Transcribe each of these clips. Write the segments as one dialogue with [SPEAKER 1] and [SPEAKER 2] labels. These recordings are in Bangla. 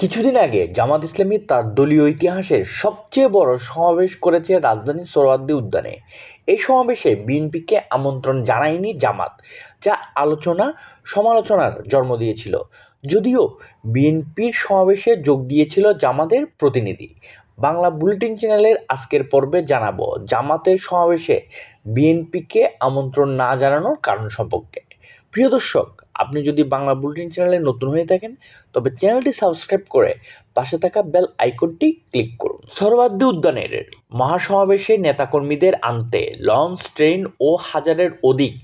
[SPEAKER 1] কিছুদিন আগে জামাত ইসলামী তার দলীয় ইতিহাসের সবচেয়ে বড় সমাবেশ করেছে রাজধানীর সোহরাওয়ার্দী উদ্যানে। এই সমাবেশে বিএনপিকে আমন্ত্রণ জানায়নি জামাত, যা আলোচনা, সমালোচনার জন্ম দিয়েছিল। যদিও বিএনপির সমাবেশে যোগ দিয়েছিল জামাতের প্রতিনিধি। বাংলা বুলেটিন চ্যানেলের আজকের পর্বে জানাব, জামাতের সমাবেশে বিএনপিকে আমন্ত্রণ না জানানোর কারণ সম্পর্কে। প্রিয় দর্শক, আপনি যদি বাংলা বুলেটিন চ্যানেলে নতুন হয়ে থাকেন, তবে চ্যানেলটি সাবস্ক্রাইব করে পাশে থাকা বেল আইকনটি ক্লিক করুন। সরবাদ্দি উদ্যানের মহাসমাবেশে নেতাকর্মীদের আনতে লঞ্চ, ট্রেন ও হাজারের অধিক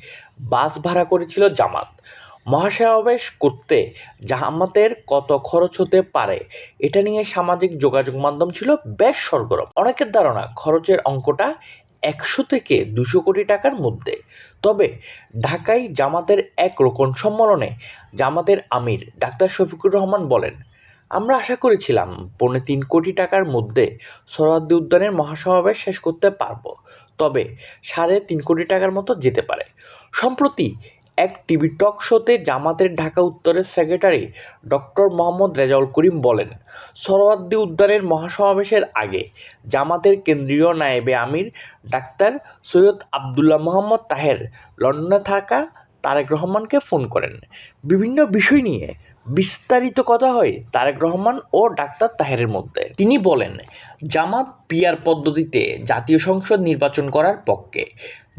[SPEAKER 1] বাস ভাড়া করেছিল জামাত। মহাসমাবেশ করতে জামাতের কত খরচ হতে পারে, এটা নিয়ে সামাজিক যোগাযোগ মাধ্যম ছিল বেশ সরগরম। অনেকের ধারণা, খরচের অঙ্কটা একশো থেকে দুশো কোটি টাকার মধ্যে। তবে ঢাকায় জামাতের এক রোকন সম্মেলনে জামাতের আমির ডাক্তার শফিকুর রহমান বলেন, আমরা আশা করেছিলাম পৌনে তিন কোটি টাকার মধ্যে সরাদ্দি উদ্যানের মহাসমাবেশ শেষ করতে পারব, তবে সাড়ে তিন কোটি টাকার মতো যেতে পারে। সম্প্রতি এক টিভি টক শোতে জামাতের ঢাকা উত্তরের সেক্রেটারি ডক্টর মোহাম্মদ রেজাউল করিম বলেন সরবাদ্দি উদ্যানের মহাসমাবেশের আগে জামাতের কেন্দ্রীয় নায়েবে আমির, ডাক্তার সৈয়দ আবদুল্লাহ মোহাম্মদ তাহের লন্ডনে থাকা তারেক রহমানকে ফোন করেন। বিভিন্ন বিষয় নিয়ে বিস্তারিত কথা হয় তারেক রহমান ও ডাক্তার তাহেরের মধ্যে। তিনি বলেন, জামাত পিয়ার পদ্ধতিতে জাতীয় সংসদ নির্বাচন করার পক্ষে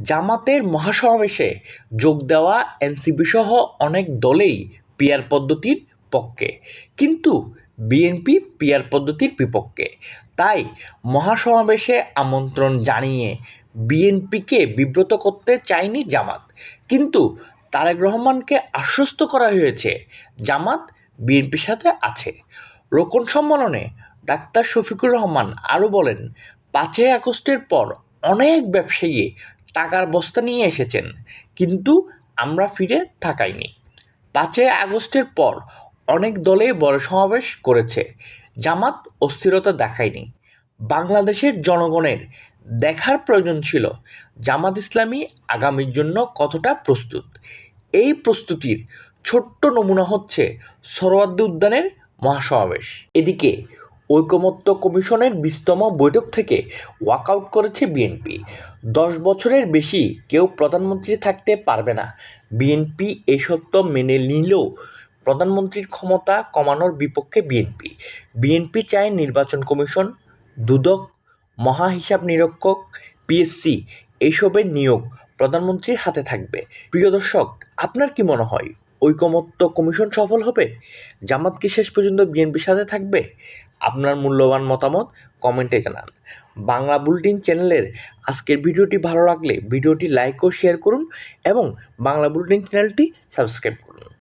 [SPEAKER 1] জামাতের মহাসমাবেশে যোগ দেওয়া এনসিপি সহ অনেক দলেই পিয়ার পদ্ধতির পক্ষে, কিন্তু বিএনপি পিয়ার পদ্ধতির বিপক্ষে। তাই মহাসমাবেশে আমন্ত্রণ জানিয়ে বিএনপিকে বিব্রত করতে চায়নি জামাত। কিন্তু তারেক রহমানকে আশ্বস্ত করা হয়েছে। জামাত বিএনপির সাথে আছে। রোকন সম্মেলনে ডাক্তার শফিকুর রহমান আরও বলেন, পাঁচই আগস্টের পর অনেক ব্যবসায়ী টাকার বস্তা নিয়ে এসেছেন, কিন্তু আমরা ফিরে থাকাইনি পাঁচই আগস্টের পর অনেক দলেই বড় সমাবেশ করেছে। জামাত অস্থিরতা দেখায়নি। বাংলাদেশের জনগণের দেখার প্রয়োজন ছিল। জামাত ইসলামী আগামীর জন্য কতটা প্রস্তুত? এই প্রস্তুতির ছোট্ট নমুনা হচ্ছে সরোয়ার্দী উদ্যানের মহাসমাবেশ। এদিকে ঐকমত্য কমিশনের বিশতম বৈঠক থেকে ওয়াকআউট করেছে বিএনপি। দশ বছরের বেশি কেউ প্রধানমন্ত্রী থাকতে পারবে না। বিএনপি এই সত্য মেনে নিলেও প্রধানমন্ত্রীর ক্ষমতা কমানোর বিপক্ষে বিএনপি। বিএনপি চায় নির্বাচন কমিশন, দুদক মহা হিসাব নিরীক্ষক পিএসসি এইসবের নিয়োগ প্রধানমন্ত্রীর হাতে থাকবে। প্রিয় দর্শক, আপনার কি মনে হয়, ঐকমত্য কমিশন সফল হবে? জামাত কি শেষ পর্যন্ত বিএনপির সাথে থাকবে? আপনার মূল্যবান মতামত কমেন্টে জানান। বাংলা বুলেটিন চ্যানেলের আজকের ভিডিওটি ভালো লাগলে ভিডিওটি লাইক ও শেয়ার করুন এবং বাংলা বুলেটিন চ্যানেলটি সাবস্ক্রাইব করুন।